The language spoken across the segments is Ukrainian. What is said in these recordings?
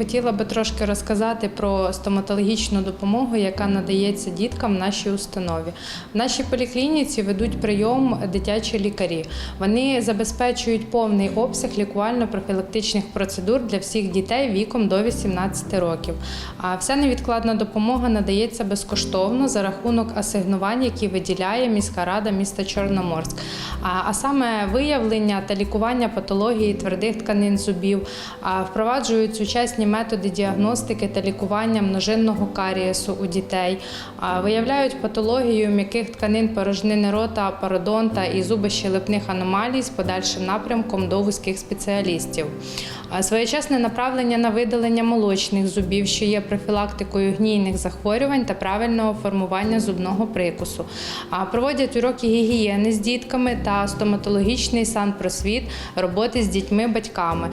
хотіла би трошки розказати про стоматологічну допомогу, яка надається діткам в нашій установі. В нашій поліклініці ведуть прийом дитячі лікарі. Вони забезпечують повний обсяг лікувально-профілактичних процедур для всіх дітей віком до 18 років. А вся невідкладна допомога надається безкоштовно за рахунок асигнувань, які виділяє міська рада міста Чорноморськ. А, саме виявлення та лікування патології твердих тканин зубів, впроваджують сучасні методи діагностики та лікування множинного карієсу у дітей, виявляють патологію м'яких тканин порожнини рота, пародонта і зубощелепних аномалій з подальшим напрямком до вузьких спеціалістів. Своєчасне направлення на видалення молочних зубів, що є профілактикою гнійних захворювань та правильного формування зубного прикусу. А, Проводять уроки гігієни з дітками та стоматологічний санпросвіт роботи з дітьми-батьками.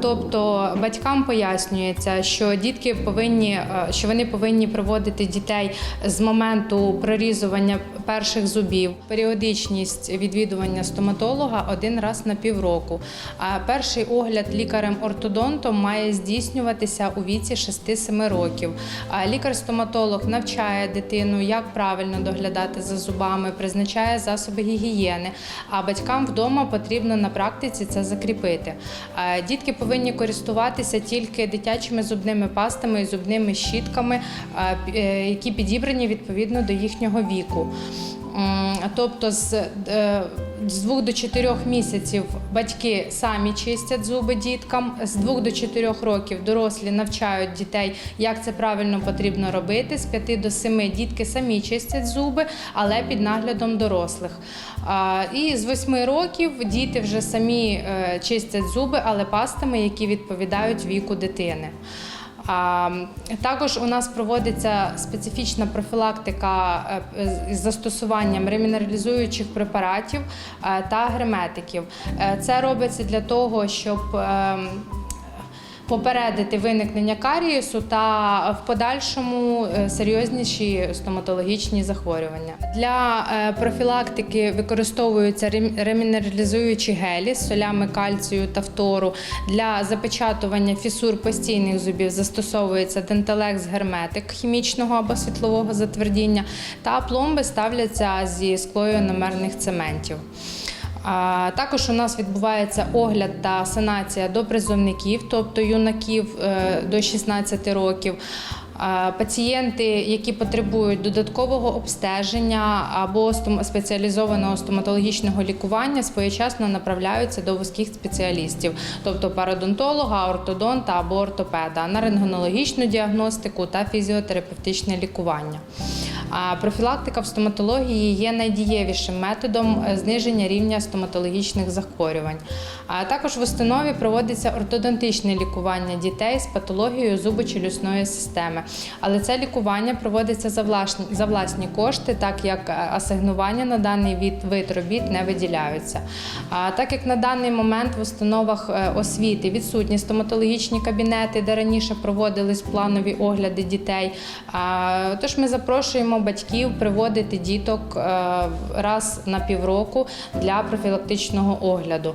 Тобто батькам пояснюється, що дітки повинні, що вони повинні проводити дітей з моменту прорізування перших зубів, періодичність відвідування стоматолога один раз на півроку. А перший огляд лікарем-ортодонтом має здійснюватися у віці 6-7 років. А лікар-стоматолог навчає дитину, як правильно доглядати за зубами, призначає засоби гігієни. А батькам вдома потрібно на практиці це закріпити. Дітки повинні користуватися тільки дитячими зубними пастами і зубними щітками, е, які підібрані відповідно до їхнього віку. Тобто з, е, з 2 до 4 місяців батьки самі чистять зуби діткам, з 2 до 4 років дорослі навчають дітей, як це правильно потрібно робити. З 5 до 7 дітки самі чистять зуби, але під наглядом дорослих. І з 8 років діти вже самі е, чистять зуби, але пастами, які відповідають віку дитини. А, також у нас проводиться специфічна профілактика е, з застосуванням ремінералізуючих препаратів е, та герметиків. Е, Це робиться для того, щоб ем, попередити виникнення карієсу та в подальшому е, серйозніші стоматологічні захворювання. Для е, профілактики використовуються ремінералізуючі гелі з солями кальцію та фтору. Для запечатування фісур постійних зубів застосовується денталекс герметик хімічного або світлового затвердіння, та пломби ставляться зі склою номерних цементів. Також у нас відбувається огляд та санація до призовників, тобто юнаків е, до 16 років. Пацієнти, які потребують додаткового обстеження або спеціалізованого стоматологічного лікування, своєчасно направляються до вузьких спеціалістів, тобто пародонтолога, ортодонта або ортопеда, на рентгенологічну діагностику та фізіотерапевтичне лікування. А профілактика в стоматології є найдієвішим методом е, зниження рівня стоматологічних захворювань. А також в установі проводиться ортодонтичне лікування дітей з патологією зубочелюсної системи. Але це лікування проводиться за власні, за власні кошти, так як е, асигнування на даний від вид робіт не виділяються. А так як на даний момент в установах е, освіти відсутні стоматологічні кабінети, де раніше проводились планові огляди дітей. Тож ми запрошуємо батьків приводити діток е, раз на півроку для профілактичного огляду.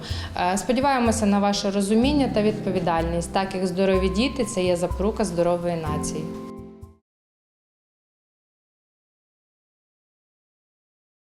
Е, Сподіваємося на ваше розуміння та відповідальність, так як здорові діти це є запорука здорової нації.